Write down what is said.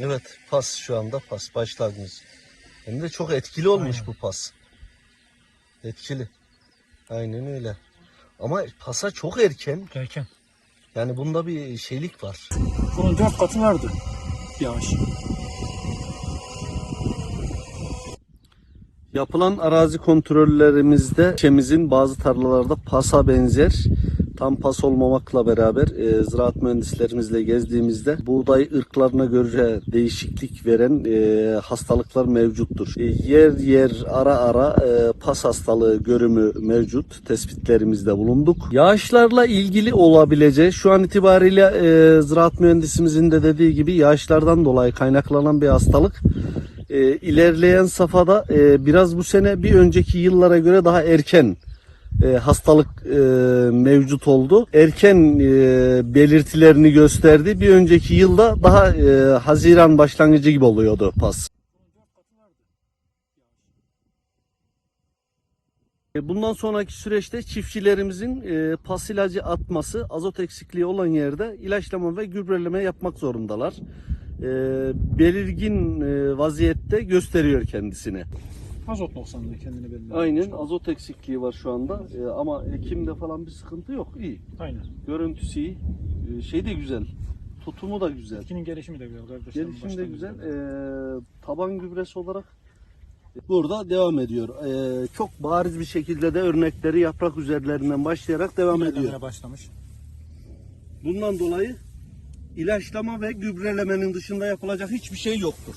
Evet pas şu anda pas başlangıç. Hem de çok etkili olmuş Aynen. bu pas. Etkili. Aynen öyle. Ama pasa çok erken. Erken. Yani bunda bir şeylik var. Bunun dört katı vardı yağış. Yapılan arazi kontrollerimizde ilçemizin bazı tarlalarda pasa benzer tam pas olmamakla beraber e, ziraat mühendislerimizle gezdiğimizde buğday ırklarına göre değişiklik veren e, hastalıklar mevcuttur. E, yer yer ara ara e, pas hastalığı görümü mevcut tespitlerimizde bulunduk. Yağışlarla ilgili olabileceği şu an itibariyle e, ziraat mühendisimizin de dediği gibi yağışlardan dolayı kaynaklanan bir hastalık. E, ilerleyen safhada e, biraz bu sene bir önceki yıllara göre daha erken e, hastalık e, mevcut oldu. Erken e, belirtilerini gösterdi. Bir önceki yılda daha e, Haziran başlangıcı gibi oluyordu pas. E, Bundan sonraki süreçte çiftçilerimizin e, pas ilacı atması, azot eksikliği olan yerde ilaçlama ve gübreleme yapmak zorundalar. E, belirgin e, vaziyette gösteriyor kendisini. Azot noksanlığı kendini belli. Aynen azot eksikliği var şu anda E, ama ekimde falan bir sıkıntı yok. İyi. Aynen. Görüntüsü iyi. E, şey de güzel. Tutumu da güzel. Bitkinin gelişimi de güzel kardeşim. Gelişim de güzel. E, taban gübresi olarak burada devam ediyor. E, çok bariz bir şekilde de örnekleri yaprak üzerlerinden başlayarak devam ediyor. İlerlemeye başlamış. Bundan dolayı ilaçlama ve gübrelemenin dışında yapılacak hiçbir şey yoktur.